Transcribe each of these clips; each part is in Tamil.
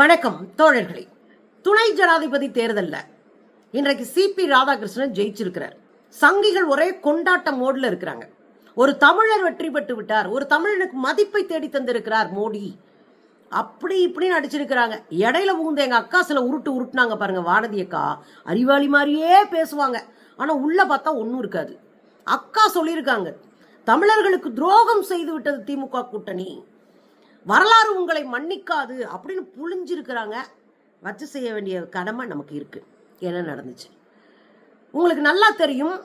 வணக்கம் தோழர்களே. துணை ஜனாதிபதி தேர்தலில் இன்றைக்கு சிபி ராதாகிருஷ்ணன் ஜெயிச்சிருக்கிறார். சங்கிகள் ஒரே கொண்டாட்ட மோடில் இருக்கிறாங்க. ஒரு தமிழர் வெற்றி பெற்று விட்டார். ஒரு தமிழனுக்கு மதிப்பை தேடி தந்திருக்கிறார் மோடி. அப்படி இப்படின்னு அடிச்சிருக்கிறாங்க. இடையில புகுந்த எங்கள் அக்கா சில உருட்டு உருட்டுனாங்க பாருங்க வானதி அக்கா. அறிவாளி மாதிரியே பேசுவாங்க. ஆனால் உள்ள பார்த்தா ஒன்றும் இருக்காது. அக்கா சொல்லியிருக்காங்க தமிழர்களுக்கு துரோகம் செய்து விட்டது திமுக கூட்டணி. வரலாறு உங்களை மன்னிக்காது அப்படின்னு புழிஞ்சிருக்கிறாங்க. வச்சு செய்ய வேண்டிய கடமை நமக்கு இருக்குது என்ன நடந்துச்சு? உங்களுக்கு நல்லா தெரியும்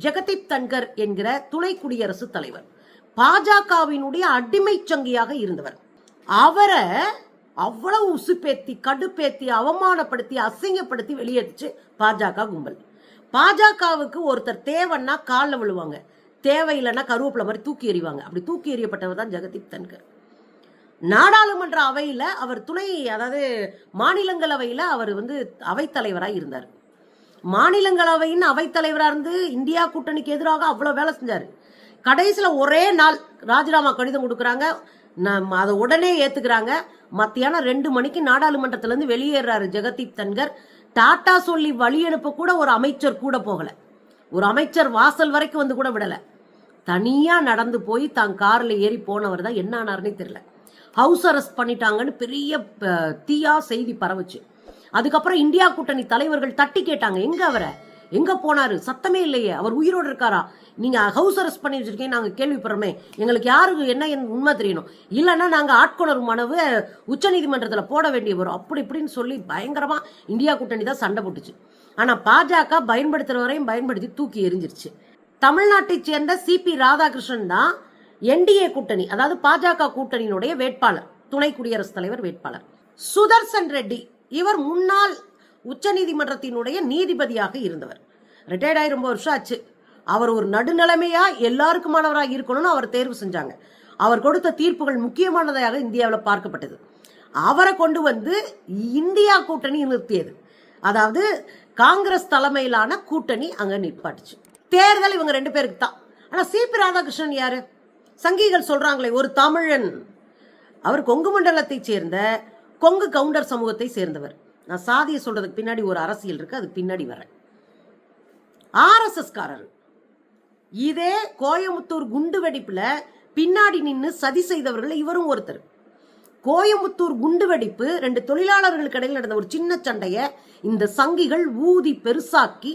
ஜெகதீப் தன்கர் என்கிற துணை குடியரசுத் தலைவர் பாஜகவினுடைய அடிமை சங்கியாக இருந்தவர். அவரை அவ்வளவு உசுப்பேத்தி கடுப்பேத்தி அவமானப்படுத்தி அசிங்கப்படுத்தி வெளியேற்றுச்சு பாஜக கும்பல். பாஜகவுக்கு ஒருத்தர் தேவைன்னா காலில் விழுவாங்க. தேவையில்லைன்னா கருவேப்பிலை மாதிரி தூக்கி எறிவாங்க. அப்படி தூக்கி எறியப்பட்டவர் தான் ஜெகதீப் தன்கர். நாடாளுமன்ற அவையில் அவர் துணை அதாவது மாநிலங்களவையில் அவர் வந்து அவைத்தலைவராக இருந்தார். மாநிலங்களவையின் அவைத்தலைவராக இருந்து இந்தியா கூட்டணிக்கு எதிராக அவ்வளோ வேலை செஞ்சார். கடைசியில் ஒரே நாள் ராஜினாமா கடிதம் கொடுக்குறாங்க. நம் அதை உடனே ஏற்றுக்கிறாங்க மத்தியானம் ரெண்டு மணிக்கு நாடாளுமன்றத்திலேருந்து வெளியேறாரு ஜெகதீப் தன்கர். டாட்டா சொல்லி வழி அனுப்ப கூட ஒரு அமைச்சர் கூட போகலை. ஒரு அமைச்சர் வாசல் வரைக்கும் வந்து கூட விடலை. தனியாக நடந்து போய் தான் காரில் ஏறி போனவர் தான் என்ன ஆனார்னே தெரியல. ஹவுஸ் அரெஸ்ட் பண்ணிட்டாங்கன்னு பெரிய தீயா செய்தி பரவுச்சு. அதுக்கப்புறம் இந்தியா கூட்டணி தலைவர்கள் தட்டி கேட்டாங்க. எங்க அவரை? எங்க போனாரு? சத்தமே இல்லையே. அவர் உயிரோடு இருக்காரா? நீங்க ஹவுஸ் அரெஸ்ட் பண்ணி வச்சிருக்கீங்க நாங்க கேள்விப்படுறோமே. எங்களுக்கு யாருக்கு என்ன என் உண்மை தெரியணும்? இல்லைன்னா நாங்க ஆட்கொணர்வு மனவு உச்சநீதிமன்றத்தில் போட வேண்டிய வரும். அப்படி இப்படின்னு சொல்லி பயங்கரமா இந்தியா கூட்டணி தான் சண்டை போட்டுச்சு. ஆனா பாஜக பயன்படுத்துற வரையும் பயன்படுத்தி தூக்கி எரிஞ்சிருச்சு தமிழ்நாட்டை சேர்ந்த சிபி ராதாகிருஷ்ணன் தான் என்டிஏ கூட்டணி அதாவது பாஜக கூட்டணியினுடைய வேட்பாளர் துணை குடியரசுத் தலைவர் வேட்பாளர். சுதர்சன் ரெட்டி இவர் முன்னாள் உச்சநீதிமன்றத்தினுடைய நீதிபதியாக இருந்தவர். ரிட்டையர்ட் ஆகி ரொம்ப வருஷம் ஆச்சு. அவர் ஒரு நடுநிலைமையா எல்லாருக்குமானவராக இருக்கணும்னு அவர் தேர்வு செஞ்சாங்க. அவர் கொடுத்த தீர்ப்புகள் முக்கியமானதாக இந்தியாவில் பார்க்கப்பட்டது. அவரை கொண்டு வந்து இந்தியா கூட்டணி நிறுத்தியது. அதாவது காங்கிரஸ் தலைமையிலான கூட்டணி அங்கே நிற்பாட்டுச்சு தேர்தல் இவங்க ரெண்டு பேருக்கு தான். ஆனால் சிபி ராதாகிருஷ்ணன் யாரு? சங்கிகள் சொல்றாங்களே ஒரு தமிழன். அவர் கொங்கு மண்டலத்தை சேர்ந்த கொங்கு கவுண்டர் சமூகத்தை சேர்ந்தவர். நான் சாதியை சொல்றதுக்கு பின்னாடி ஒரு அரசியல் இருக்கு அதுக்கு பின்னாடி வரேன். ஆர்எஸ்எஸ் காரர் இதே கோயமுத்தூர் குண்டு வெடிப்புல பின்னாடி நின்று சதி செய்தவர்கள் இவரும் ஒருத்தர். கோயமுத்தூர் குண்டு வெடிப்பு ரெண்டு தொழிலாளர்களுக்கு இடையில் நடந்த ஒரு சின்ன சண்டையை இந்த சங்கிகள் ஊதி பெருசாக்கி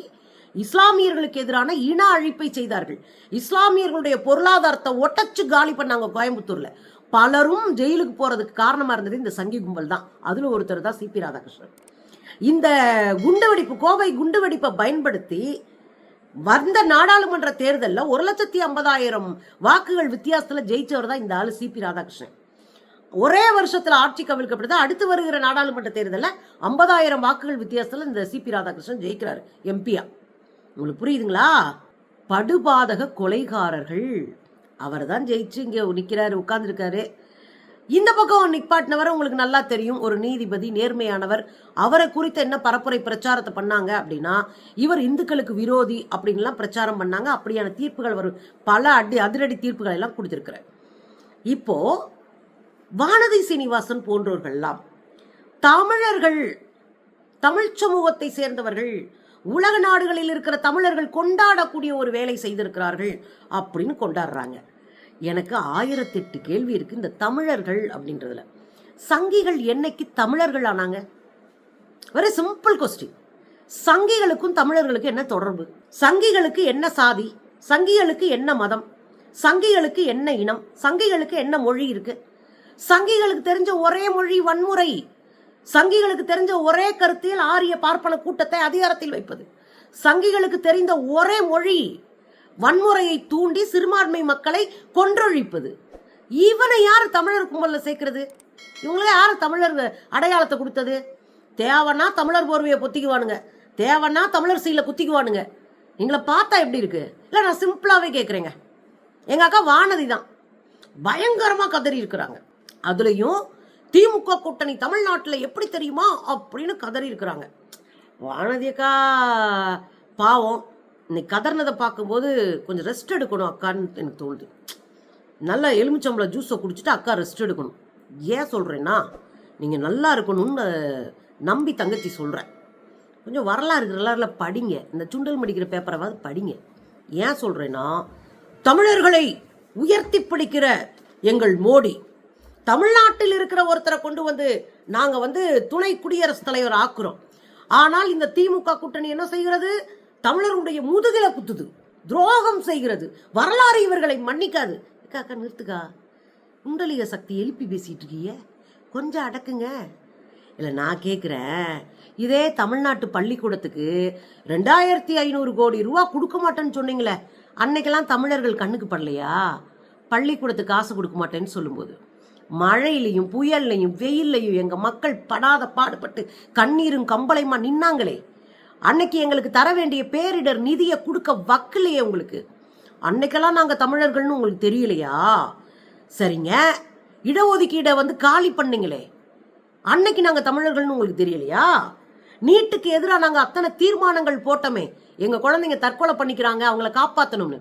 இஸ்லாமியர்களுக்கு எதிரான இன அழிப்பை செய்தார்கள். இஸ்லாமியர்களுடைய பொருளாதாரத்தை ஒட்டச்சு காலி பண்ணாங்க கோயம்புத்தூர்ல. பலரும் ஜெயிலுக்கு போறதுக்கு காரணமா இருந்தது இந்த சங்கி கும்பல் தான். அதுல ஒருத்தர் தான் சிபி ராதாகிருஷ்ணன். இந்த குண்டுவெடிப்பு கோவை குண்டுவெடிப்பை பயன்படுத்தி வந்த நாடாளுமன்ற தேர்தலில் ஒரு லட்சத்தி ஐம்பதாயிரம் வாக்குகள் வித்தியாசத்தில் ஜெயிச்சவர் தான் இந்த ஆள் சிபி ராதாகிருஷ்ணன். ஒரே வருஷத்தில் ஆட்சி கவிழ்க்கப்படுது அடுத்து வருகிற நாடாளுமன்ற தேர்தலில் ஐம்பதாயிரம் வாக்குகள் வித்தியாசத்தில் இந்த சிபி ராதாகிருஷ்ணன் ஜெயிக்கிறார் எம்பியா உங்களுக்கு புரியுதுங்களா? படுபாதக கொலைகாரர்கள். அவர் தான் ஜெயிச்சு இங்கே நிற்கிறாரு உட்கார்ந்துருக்காரு. இந்த பக்கம் நிப்பாட்டினவர் உங்களுக்கு நல்லா தெரியும். ஒரு நீதிபதி நேர்மையானவர். அவரை குறித்த என்ன பரப்புரை பிரச்சாரத்தை பண்ணாங்க அப்படின்னா இவர் இந்துக்களுக்கு விரோதி அப்படின்லாம் பிரச்சாரம் பண்ணாங்க. அப்படியான தீர்ப்புகள் வரும் பல அடி அதிரடி தீர்ப்புகள் எல்லாம் கொடுத்துருக்கிறார். இப்போ வானதி சீனிவாசன் போன்றோர்கள்லாம் தமிழர்கள் தமிழ் சமூகத்தை சேர்ந்தவர்கள் உலக நாடுகளில் இருக்கிற தமிழர்கள் கொண்டாடக்கூடிய ஒரு வேலை செய்திருக்கிறார்கள் அப்படின்னு கொண்டாடுறாங்க. எனக்கு ஆயிரத்தெட்டு கேள்வி இருக்கு இந்த தமிழர்கள் அப்படின்றதுல. சங்கிகள் என்னைக்கு தமிழர்கள் ஆனாங்க? வெரி சிம்பிள் கொஸ்டின் சங்கிகளுக்கும் தமிழர்களுக்கும் என்ன தொடர்பு? சங்கிகளுக்கு என்ன சாதி? சங்கிகளுக்கு என்ன மதம்? சங்கிகளுக்கு என்ன இனம்? சங்கிகளுக்கு என்ன மொழி இருக்கு? சங்கிகளுக்கு தெரிஞ்ச ஒரே மொழி வன்முறை. சங்கிகளுக்கு தெரிஞ்ச ஒரே கருத்தில் ஆரிய பார்ப்பன கூட்டத்தை அதிகாரத்தில் வைப்பது. சங்கிகளுக்கு தெரிந்த ஒரே மொழி வன்முறையை தூண்டி சிறுபான்மை மக்களை கொன்றொழிப்பது. இவனை யார் தமிழர் கும்பலில் சேர்க்கிறது? இவங்களே யார் தமிழர் அடையாளத்தை கொடுத்தது? தேவைன்னா தமிழர் போர்வையை பொத்திக்குவானுங்க. தேவைன்னா தமிழர் சீல குத்திக்குவானுங்க. எங்களை பார்த்தா எப்படி இருக்கு? இல்லை நான் சிம்பிளாகவே கேட்குறேங்க எங்கள் அக்கா வானதி தான் பயங்கரமாக கதறி இருக்கிறாங்க. அதுலேயும் திமுக கூட்டணி தமிழ்நாட்டில் எப்படி தெரியுமா அப்படின்னு கதறி இருக்கிறாங்க. வானதியக்கா பாவம். இன்னைக்கு கதறினதை பார்க்கும்போது கொஞ்சம் ரெஸ்ட் எடுக்கணும் அக்கான்னு எனக்கு தோணுது. நல்ல எலுமிச்சம்பளம் ஜூஸை குடிச்சிட்டு அக்கா ரெஸ்ட் எடுக்கணும். ஏன் சொல்கிறேன்னா நீங்கள் நல்லா இருக்கணும்னு நம்பி தங்கச்சி சொல்கிறேன் கொஞ்சம் வரலாறு வரலாறுல படிங்க. இந்த சுண்டல் மடிக்கிற பேப்பராவது படிங்க. ஏன் சொல்கிறேன்னா தமிழர்களை உயர்த்தி பிடிக்கிற எங்கள் மோடி. தமிழ்நாட்டில் இருக்கிற ஒருத்தரை கொண்டு வந்து நாங்கள் வந்து துணை குடியரசுத் தலைவர் ஆக்குறோம். ஆனால் இந்த திமுக கூட்டணி என்ன செய்கிறது? தமிழருடைய முதுகில குத்துது துரோகம் செய்கிறது. வரலாறு இவர்களை மன்னிக்காது. அக்கா நிறுத்துக்கா. குண்டலிக சக்தி எழுப்பி பேசிட்டு இருக்கீங்க. கொஞ்சம் அடக்குங்க. இல்லை நான் கேட்குறேன் இதே தமிழ்நாட்டு பள்ளிக்கூடத்துக்கு ரெண்டாயிரத்தி ஐநூறு கோடி ரூபா கொடுக்க மாட்டேன்னு சொன்னீங்களே. அன்னைக்கெல்லாம் தமிழர்கள் கண்ணுக்கு படலையா? பள்ளிக்கூடத்துக்கு காசு கொடுக்க மாட்டேன்னு சொல்லும்போது. மழையிலையும் புயல்லையும் வெயில்லையும் எங்கள் மக்கள் படாத பாடுபட்டு கண்ணீரும் கம்பளையுமா நின்னாங்களே? அன்னைக்கு எங்களுக்கு தர வேண்டிய பேரிடர் நிதியை கொடுக்க வக்கலையே உங்களுக்கு. அன்னைக்கெல்லாம் நாங்கள் தமிழர்கள்னு உங்களுக்கு தெரியலையா? சரிங்க. இடஒதுக்கீடை வந்து காலி பண்ணுங்களே. அன்னைக்கு நாங்கள் தமிழர்கள்னு உங்களுக்கு தெரியலையா? நீட்டுக்கு எதிராக நாங்கள் அத்தனை தீர்மானங்கள் போட்டோமே. எங்கள் குழந்தைங்க தற்கொலை பண்ணிக்கிறாங்க அவங்கள காப்பாற்றணும்னு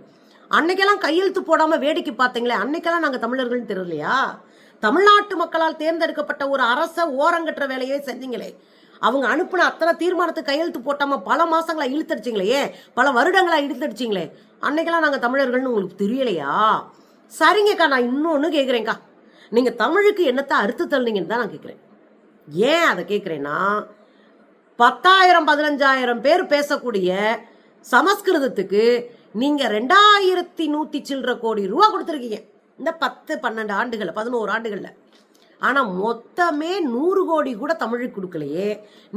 அன்னைக்கெல்லாம் கையெழுத்து போடாமல் வேடிக்கை பார்த்தீங்களே அன்னைக்கெல்லாம் நாங்கள் தமிழர்கள்னு தெரியலையா? தமிழ்நாட்டு மக்களால் தேர்ந்தெடுக்கப்பட்ட ஒரு அரச ஓரங்கட்டுற வேலையே செஞ்சீங்களே. அவங்க அனுப்பின அத்தனை தீர்மானத்தை கையெழுத்து போட்டாம பல மாசங்களா இழுத்தடிச்சிங்களே. பல வருடங்களா இழுத்தடிச்சிங்களே. அன்னைக்கெல்லாம் நாங்கள் தமிழர்கள்னு உங்களுக்கு தெரியலையா? சரிங்கக்கா நான் இன்னொன்று கேட்குறேங்க்கா நீங்கள் தமிழுக்கு என்னத்தை அறுத்து தள்ளுனீங்கன்னு தான் நான் கேட்குறேன் ஏன் அதை கேட்குறேன்னா பத்தாயிரம் பதினஞ்சாயிரம் பேர் பேசக்கூடிய சமஸ்கிருதத்துக்கு நீங்கள் ரெண்டாயிரத்தி நூற்றி சில்லற கோடி ரூபா கொடுத்துருக்கீங்க. இந்த பத்து பன்னெண்டு ஆண்டுகளில் பதினோரு ஆண்டுகளில். ஆனால் மொத்தமே நூறு கோடி கூட தமிழுக்கு கொடுக்கலையே.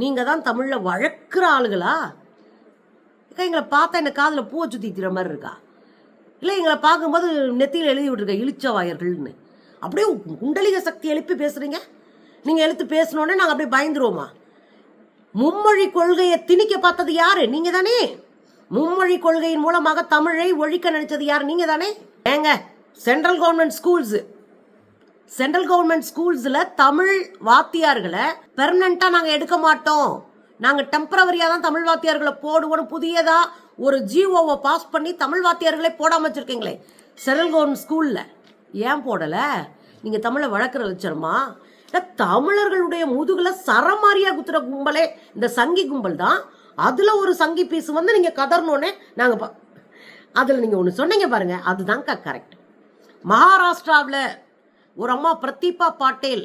நீங்கள் தான் தமிழில் வழக்கிற ஆளுகளா? அக்கா, எங்களை பார்த்தா என்ன காதில் பூவை சுற்றிக்கிற மாதிரி இருக்கா? இல்லை எங்களை பார்க்கும்போது நெத்தியில் எழுதி விட்ருக்க இழிச்சவாயர்கள்னு அப்படியே குண்டலிக சக்தி எழுப்பி பேசுகிறீங்க நீங்கள் எழுத்து பேசணுன்னே நாங்கள் அப்படியே பயந்துருவோமா? மும்மொழி கொள்கையை திணிக்க பார்த்தது யாரு? நீங்கள் தானே. மும்மொழி கொள்கையின் மூலமாக தமிழை ஒழிக்க நினைச்சது யார்? நீங்கள் தானே. ஏங்க central government schools. Central government ஸ்கூல்ஸில் Tamil வாத்தியார்களை பெர்மனண்ட்டாக நாங்கள் எடுக்க மாட்டோம். நாங்கள் டெம்பரவரியாக தான் தமிழ் வாத்தியார்களை போடுவோம் புதியதாக ஒரு ஜிஓவை பாஸ் பண்ணி தமிழ் வாத்தியார்களே போடாமல் வச்சுருக்கீங்களே. சென்ட்ரல் கவர்மெண்ட் ஸ்கூலில். ஏன் போடலை? நீங்கள் தமிழை வளர்க்குற லட்சணமா? தமிழர்களுடைய முதுகில் சரமாரியாக குத்துற கும்பலே இந்த சங்கி கும்பல் தான். அதில் ஒரு சங்கி பீஸ் வந்து நீங்கள் கதறணுன்னே நாங்கள் அதில் நீங்கள் ஒன்று சொன்னீங்க பாருங்கள் அதுதான்க்கா கரெக்ட் மகாராஷ்டிராவில் ஒரு அம்மா பிரதீபா பாட்டேல்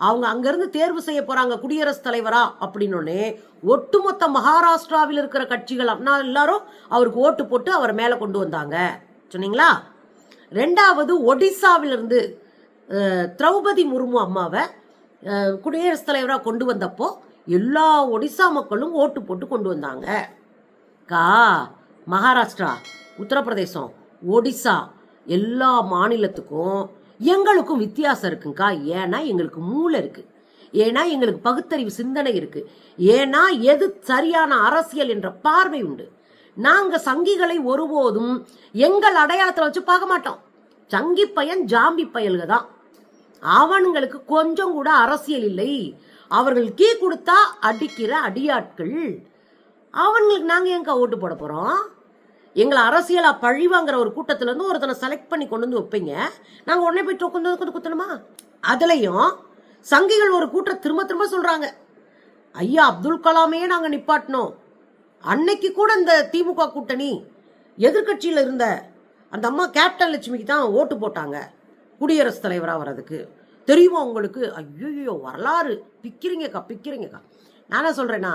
அவங்க அங்கேருந்து தேர்வு செய்ய போகிறாங்க குடியரசுத் தலைவரா அப்படின்னோடனே ஒட்டுமொத்த மகாராஷ்டிராவில் இருக்கிற கட்சிகள் அண்ணா எல்லாரும் அவருக்கு ஓட்டு போட்டு அவரை மேலே கொண்டு வந்தாங்க. சொன்னீங்களா? ரெண்டாவது ஒடிசாவிலிருந்து திரௌபதி முர்மு அம்மாவை குடியரசுத் தலைவராக கொண்டு வந்தப்போ எல்லா ஒடிசா மக்களும் ஓட்டு போட்டு கொண்டு வந்தாங்க. கா மகாராஷ்டிரா உத்தரப்பிரதேசம் ஒடிசா எல்லா மாநிலத்துக்கும் எங்களுக்கும் வித்தியாசம் இருக்குங்கக்கா ஏன்னா எங்களுக்கு மூளை இருக்கு. ஏன்னா எங்களுக்கு பகுத்தறிவு சிந்தனை இருக்கு. ஏன்னா எது சரியான அரசியல் என்ற பார்வை உண்டு. நாங்க சங்கிகளை ஒருபோதும் எங்கள் அடையாளத்துல வச்சு பார்க்க மாட்டோம். சங்கி பையன் ஜாம்பி பயல்க தான். அவனுங்களுக்கு கொஞ்சம் கூட அரசியல் இல்லை. அவர்கள் கீ கொடுத்தா அடிக்கிற அடியாட்கள். அவங்களுக்கு நாங்க எங்க ஓட்டு போட போறோம்? எங்களை அரசியலா பழிவாங்கிற ஒரு கூட்டத்துல இருந்து ஒருத்தனை செலக்ட் பண்ணி கொண்டு வந்து வைப்பீங்க. நாங்க உடனே போய் கொண்டு வந்து குத்தணுமா? அதுலயும் சங்கிகள் ஒரு கூட்டம் திரும்ப திரும்ப சொல்றாங்க. ஐயா அப்துல் கலாமையே நாங்க நிப்பாட்டினோம் அன்னைக்கு கூட இந்த திமுக கூட்டணி எதிர்க்கட்சியில் இருந்த அந்த அம்மா கேப்டன் லட்சுமிக்கு தான் ஓட்டு போட்டாங்க. குடியரசுத் தலைவராக வர்றதுக்கு. தெரியுமா உங்களுக்கு? ஐயோ வரலாறு. பிக்கிறீங்கக்கா பிக்கிறீங்கக்கா. நான் என்ன சொல்றேன்னா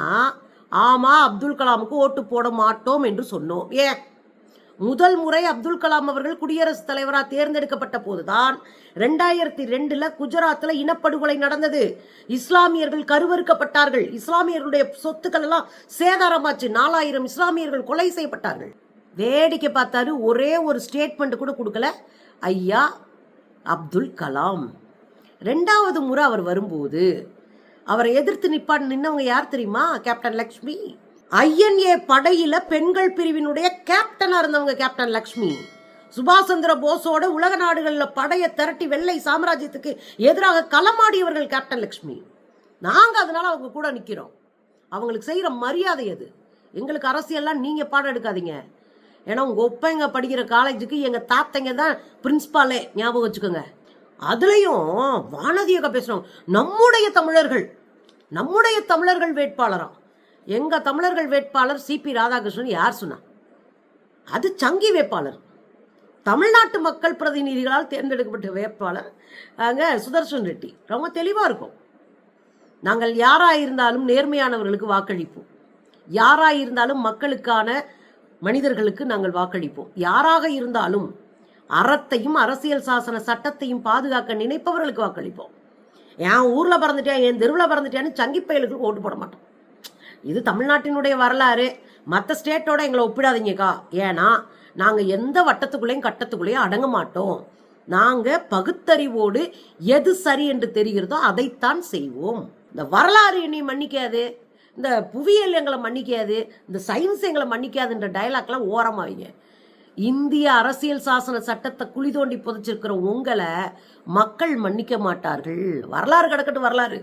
ஆமா அப்துல் கலாமுக்கு ஓட்டு போட மாட்டோம் என்று சொன்னோம். ஏன் முதல் முறை அப்துல் கலாம் அவர்கள் குடியரசுத் தலைவராக தேர்ந்தெடுக்கப்பட்ட போதுதான் ரெண்டாயிரத்தி ரெண்டுல குஜராத்தில் இனப்படுகொலை நடந்தது. இஸ்லாமியர்கள் கருவறுக்கப்பட்டார்கள். இஸ்லாமியர்களுடைய சொத்துக்கள் எல்லாம் சேதாரமாச்சு. நாலாயிரம் இஸ்லாமியர்கள் கொலை செய்யப்பட்டார்கள். வேடிக்கை பார்த்தாரு. ஒரே ஒரு ஸ்டேட்மெண்ட் கூட கொடுக்கல. ஐயா அப்துல் கலாம். ரெண்டாவது முறை அவர் வரும்போது அவரை எதிர்த்து நிப்பா நின்னவங்க யார் தெரியுமா? கேப்டன் லக்ஷ்மி ஐஎன்ஏ படையில பெண்கள் பிரிவினுடைய கேப்டனா இருந்தவங்க கேப்டன் லக்ஷ்மி சுபாஷ் சந்திர போஸோட உலக நாடுகளில் படையை திரட்டி வெள்ளை சாம்ராஜ்யத்துக்கு எதிராக களமாடியவர்கள் கேப்டன் லக்ஷ்மி நாங்கள் அதனால அவங்க கூட நிற்கிறோம் அவங்களுக்கு செய்கிற மரியாதை அது. எங்களுக்கு அரசியல்லாம் நீங்கள் பாடம் எடுக்காதீங்க. ஏன்னா உங்கள் ஒப்பைங்க படிக்கிற காலேஜுக்கு எங்கள் தாத்தைங்க தான் பிரின்ஸ்பாலே ஞாபகம் வச்சுக்கோங்க. அதுலேயும் வானதியாக பேசுகிறோம் நம்முடைய தமிழர்கள் நம்முடைய தமிழர்கள் வேட்பாளராம் எங்க தமிழர்கள் வேட்பாளர் சிபி ராதாகிருஷ்ணன் யார் சொன்னா? அது சங்கி வேட்பாளர். தமிழ்நாட்டு மக்கள் பிரதிநிதிகளால் தேர்ந்தெடுக்கப்பட்ட வேட்பாளர் அங்க சுதர்ஷன் ரெட்டி. ரொம்ப தெளிவா இருக்கும். நாங்கள் யாராக இருந்தாலும் நேர்மையானவர்களுக்கு வாக்களிப்போம். யாராக இருந்தாலும் மக்களுக்கான மனிதர்களுக்கு நாங்கள் வாக்களிப்போம். யாராக இருந்தாலும் அறத்தையும் அரசியல் சாசன சட்டத்தையும் பாதுகாக்க நினைப்பவர்களுக்கு வாக்களிப்போம். என் ஊரில் பிறந்துட்டேன் என் தெருவில் பிறந்துட்டேன்னு சங்கி பயலுக்கு ஓட்டு போட மாட்டோம் இது தமிழ்நாட்டினுடைய வரலாறு. மற்ற ஸ்டேட்டோட எங்களை ஒப்பிடாதீங்கக்கா. ஏன்னா நாங்கள் எந்த வட்டத்துக்குள்ளேயும் கட்டத்துக்குள்ளேயும் அடங்க மாட்டோம். நாங்கள் பகுத்தறிவோடு எது சரி என்று தெரிகிறதோ அதைத்தான் செய்வோம். இந்த வரலாறு என்னை மன்னிக்காது. இந்த புவியியல் எங்களை மன்னிக்காது. இந்த சயின்ஸ் எங்களை மன்னிக்காதுன்ற டயலாக்லாம் ஓரமாவீங்க இந்திய அரசியல் சாசன சட்டத்தை குழி தோண்டி புதைச்சிருக்கிற உங்களை மக்கள் மன்னிக்க மாட்டார்கள். வரலாறு கிடக்கட்டும் வரலாறு.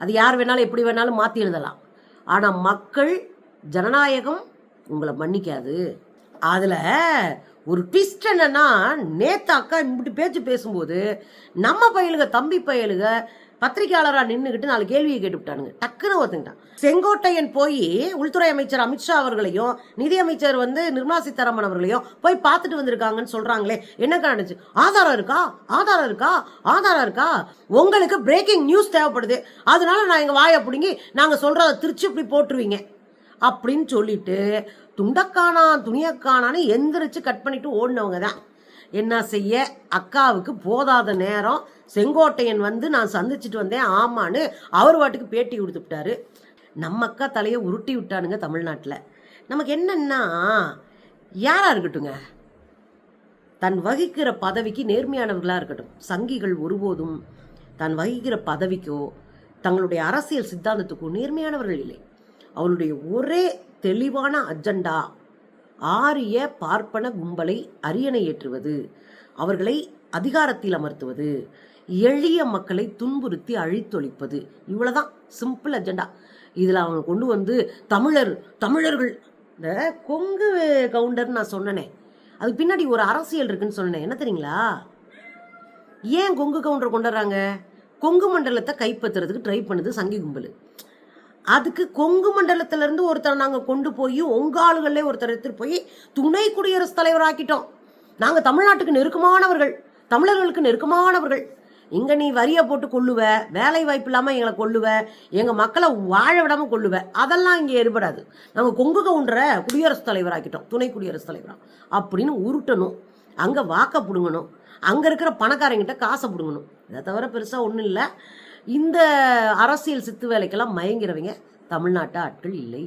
அது யார் வேணாலும் எப்படி வேணாலும் மாற்றி எழுதலாம். ஆனால் மக்கள் ஜனநாயகம் உங்களை மன்னிக்காது. அதில் ஒரு ட்விஸ்ட் என்னன்னா நேத்து அக்கா இப்படி பேச்சு பேசும்போது நம்ம பயலுக தம்பி பயலுக பத்திரிகையாளராக நின்றுக்கிட்டு நாலு கேள்வியை கேட்டுவிட்டானுங்க. டக்குன்னு ஒத்துக்கிட்டான் செங்கோட்டையன் போய் உள்துறை அமைச்சர் அமித்ஷா அவர்களையும் நிதியமைச்சர் வந்து நிர்மலா சீதாராமன் அவர்களையும் போய் பார்த்துட்டு வந்திருக்காங்கன்னு சொல்கிறாங்களே என்ன நடந்துச்சு? ஆதாரம் இருக்கா? ஆதாரம் இருக்கா? ஆதாரம் இருக்கா? உங்களுக்கு பிரேக்கிங் நியூஸ் தேவைப்படுது. அதனால நான் எங்கள் வாயை பிடுங்கி நாங்கள் சொல்கிறத திருச்சி இப்படி போட்டுருவீங்க. அப்படின்னு சொல்லிட்டு துண்டக்கானா துணியக்கானான்னு எந்திரிச்சு கட் பண்ணிட்டு ஓடினவங்க தான் என்ன செய்ய? அக்காவுக்கு போதாத நேரம் செங்கோட்டையன் வந்து நான் சந்திச்சுட்டு வந்தேன். ஆமான்னு அவர் வாட்டுக்கு பேட்டி கொடுத்துட்டாரு நம்ம அக்கா தலையை உருட்டி விட்டானுங்க தமிழ்நாட்டில். நமக்கு என்னன்னா யாராக இருக்கட்டுங்க? தன் வகிக்கிற பதவிக்கு நேர்மையானவர்களாக இருக்கட்டும். சங்கிகள் ஒருபோதும் தான் வகிக்கிற பதவிக்கோ தங்களுடைய அரசியல் சித்தாந்தத்துக்கோ நேர்மையானவர்கள் இல்லை. அவருடைய ஒரே தெளிவான அஜெண்டா ஆரிய பார்ப்பன கும்பலை அரியணை ஏற்றுவது அவர்களை அதிகாரத்தில் அமர்த்துவது எளிய மக்களை துன்புறுத்தி அழித்தொழிப்பது. இவ்வளோதான் சிம்பிள் அஜெண்டா இதில் அவங்க கொண்டு வந்து தமிழர் தமிழர்கள் இந்த கொங்கு கவுண்டர் நான் சொன்னனே. அதுக்கு பின்னாடி ஒரு அரசியல் இருக்குன்னு சொன்னேன். என்ன தெரியுங்களா? ஏன் கொங்கு கவுண்டர் கொண்டுறாங்க கொங்கு மண்டலத்தை கைப்பற்றுறதுக்கு ட்ரை பண்ணுது சங்கி கும்பல். அதுக்கு கொங்கு மண்டலத்திலிருந்து ஒருத்தரை நாங்கள் கொண்டு போய் உங்க ஒருத்தர் எடுத்துட்டு போய் துணை குடியரசுத் தலைவர் ஆக்கிட்டோம். நாங்கள் தமிழ்நாட்டுக்கு நெருக்கமானவர்கள் தமிழர்களுக்கு நெருக்கமானவர்கள். இங்கே நீ வரியை போட்டு கொள்ளுவ வேலை வாய்ப்பு இல்லாமல் எங்களை கொள்ளுவ எங்கள் மக்களை வாழ விடாமல் கொள்ளுவ. அதெல்லாம் இங்கே ஏற்படாது. நாங்கள் கொங்கு கவுண்டர குடியரசுத் தலைவர் ஆக்கிட்டோம் துணை குடியரசுத் தலைவராக அப்படின்னு உருட்டணும். அங்கே வாக்க பிடுங்கணும். அங்கே இருக்கிற பணக்காரங்கிட்ட காசை பிடுங்கணும். இதை தவிர பெருசாக ஒன்றும் இல்லை. இந்த அரசியல் சித்து வேலைக்கெல்லாம் மயங்கிறவங்க தமிழ்நாட்டு ஆட்கள் இல்லை.